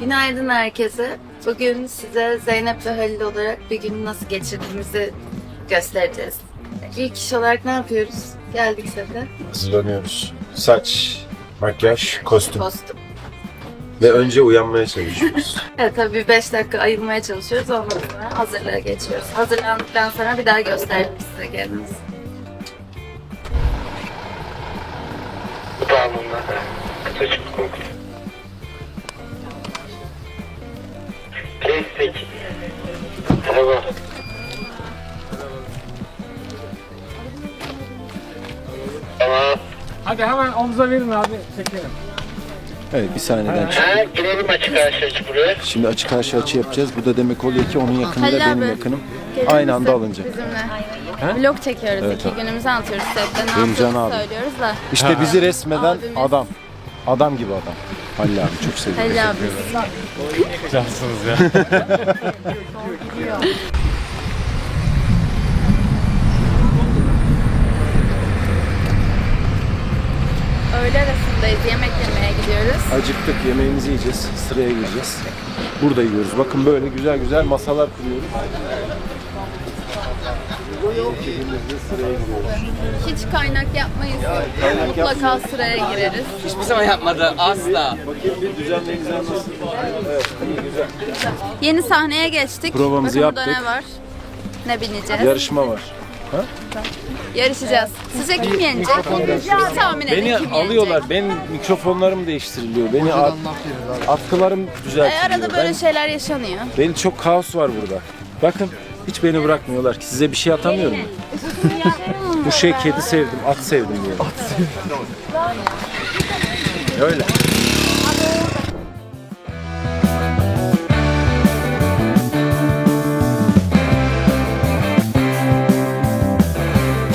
Günaydın herkese. Bugün size Zeynep ve Halil olarak bir günü nasıl geçirdiğimizi göstereceğiz. İlk iş olarak ne yapıyoruz? Geldik sete. Hazırlanıyoruz. Saç, makyaj, kostüm. Kostüm. Ve önce uyanmaya çalışıyoruz. Evet tabii 5 dakika ayılmaya çalışıyoruz. Ondan sonra hazırlığa geçiyoruz. Hazırlandıktan sonra bir daha gösterdim size kendimizi. Bağımında. Çocuk kokusu. Kestik. Tamam. Tamam. Hadi hemen omza verin abi çekelim. Evet bir saniyeden çık. Ha, girelim açık karşı buraya. Şimdi açık karşı açı yapacağız. Bu da demek oluyor ki onun yakını da Halil benim abi, yakınım. Aynı anda alınacak. Bizimle. Vlog çekiyoruz. Evet, İki abi. günümüzü anlatıyoruz. Sette ne Benim Can yaptığımızı abi. söylüyoruz da. İşte bizi resmeden Abimiz. adam. Adam gibi adam. Halil abi çok seviyorum. Halil abi. Cansınız ya. Öğle arasındayız. Yemek yemeye gidiyoruz. Acıktık yemeğimizi yiyeceğiz. Sıraya gireceğiz. Burada yiyoruz. Bakın böyle güzel güzel masalar kuruyoruz. Hiç kaynak yapmayız. Mutlaka sıraya gireriz. Hiçbir zaman yapmadı asla. Bakayım bir düzenlerinizi nasıl? Evet iyi güzel. Yeni sahneye geçtik. Provamızı Bakın burada yaptık. ne var? Ne bineceğiz? Yarışma var. Yarışacağız. Sizce kim yenecek? Bir tahmin edin Beni kim alıyorlar. yenecek? Benim mikrofonlarım değiştiriliyor. Beni at, atkılarım Ay, düzeltiliyor. arada böyle Ben- şeyler yaşanıyor. Benim çok kaos var burada. Bakın hiç beni bırakmıyorlar ki. Size bir şey atamıyorum. Bu şey kedi sevdim, at sevdim diye. At Öyle.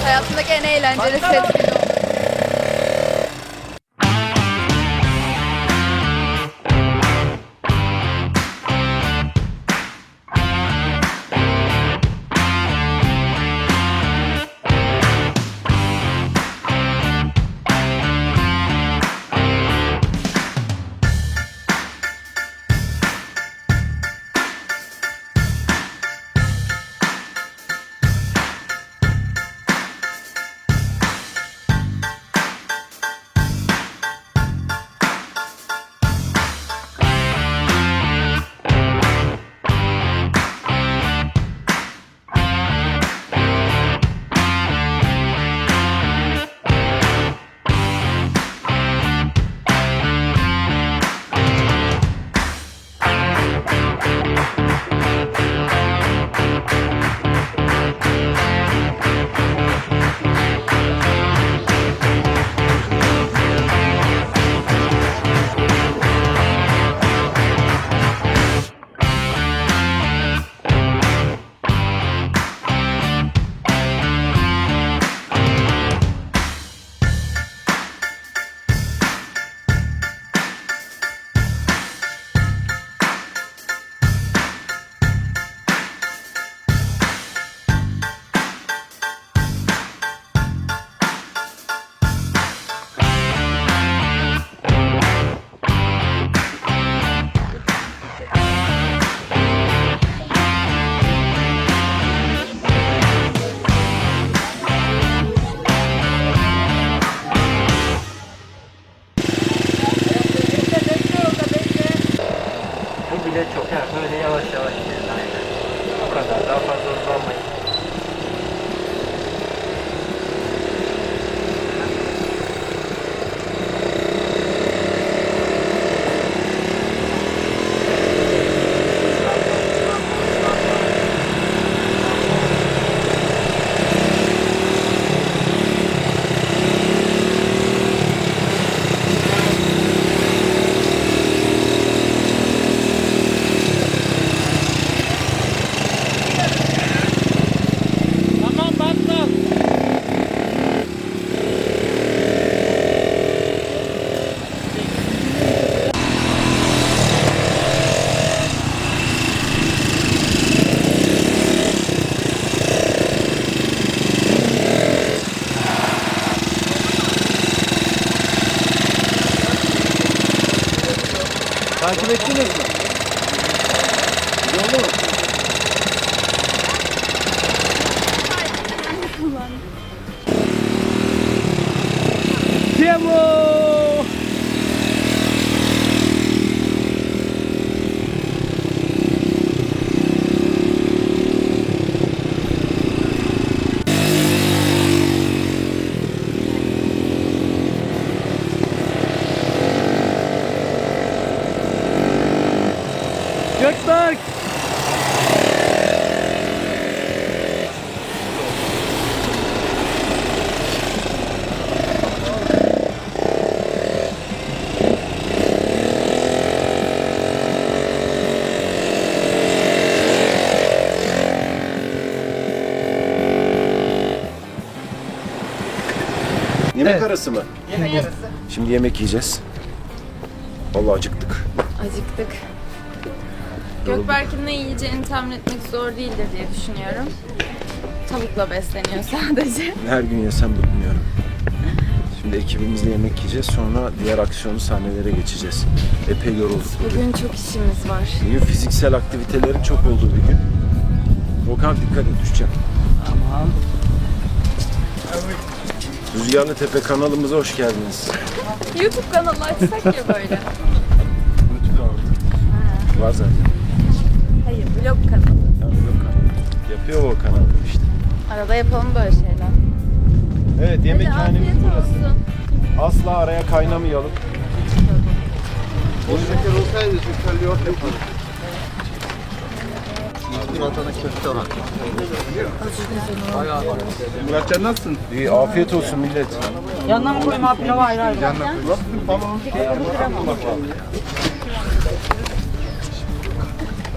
Hayatımdaki en eğlenceli set Bu kadar. Daha fazla takip ettiniz mi? Yolu. Demo! Gökberk! Yemek arası mı? Yemek arası. Şimdi yemek yiyeceğiz. Vallahi acıktık. Acıktık. Gökberk'in ne yiyeceğini tahmin etmek zor değildir diye düşünüyorum. Tavukla besleniyor sadece. Her gün yesem bıkmıyorum. Şimdi ekibimizle yemek yiyeceğiz. Sonra diğer aksiyonlu sahnelere geçeceğiz. Epey yorulduk. Bugün çok işimiz var. Bugün fiziksel aktivitelerin çok olduğu bir gün. Volkan dikkat et düşeceğim. Tamam. Rüzgarlı Tepe kanalımıza hoş geldiniz. YouTube kanalı açsak ya böyle. Var zaten. Hayır, vlog kanalı. Ya, yok kanal. Yapıyor Volkan abi işte. Arada yapalım böyle şeyler. Evet yemekhanemiz burası. olsun. Asla araya kaynamayalım. Muratcan nasılsın? İyi afiyet olsun millet. Yandan koyayım abi pilavı ayrı ayrı.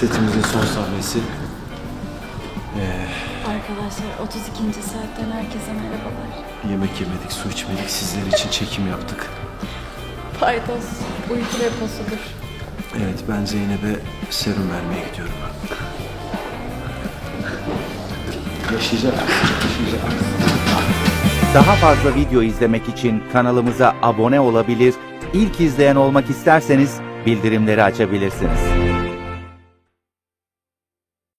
Setimizin son sahnesi. Arkadaşlar 32. saatten herkese merhabalar. Yemek yemedik, su içmedik. Sizler için çekim yaptık. Paydos uyku deposudur. Evet ben Zeynep'e serum vermeye gidiyorum. Yaşayacak. Yaşayacak. Daha fazla video izlemek için kanalımıza abone olabilir, ilk izleyen olmak isterseniz bildirimleri açabilirsiniz.